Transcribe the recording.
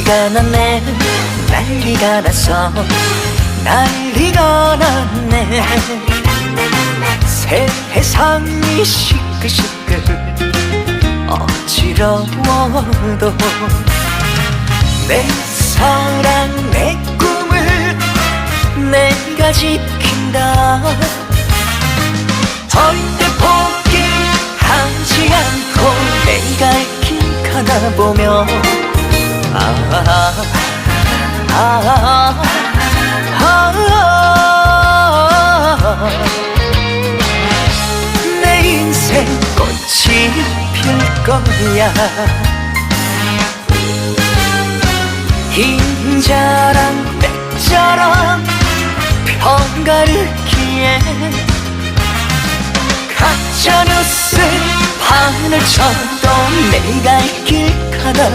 난리가 났네. 난리가 났어. 난리가 났네. 세상이 시끌시끌 어지러워도 내 사랑 내 꿈을 내가 지킨다. 절대 포기하지 않고 내가 길 가다 보면 내 인생 꽃이 필 거야. 흰자랑 백자랑 편가르기에 가짜뉴스 판을 쳐도 내가 길 가다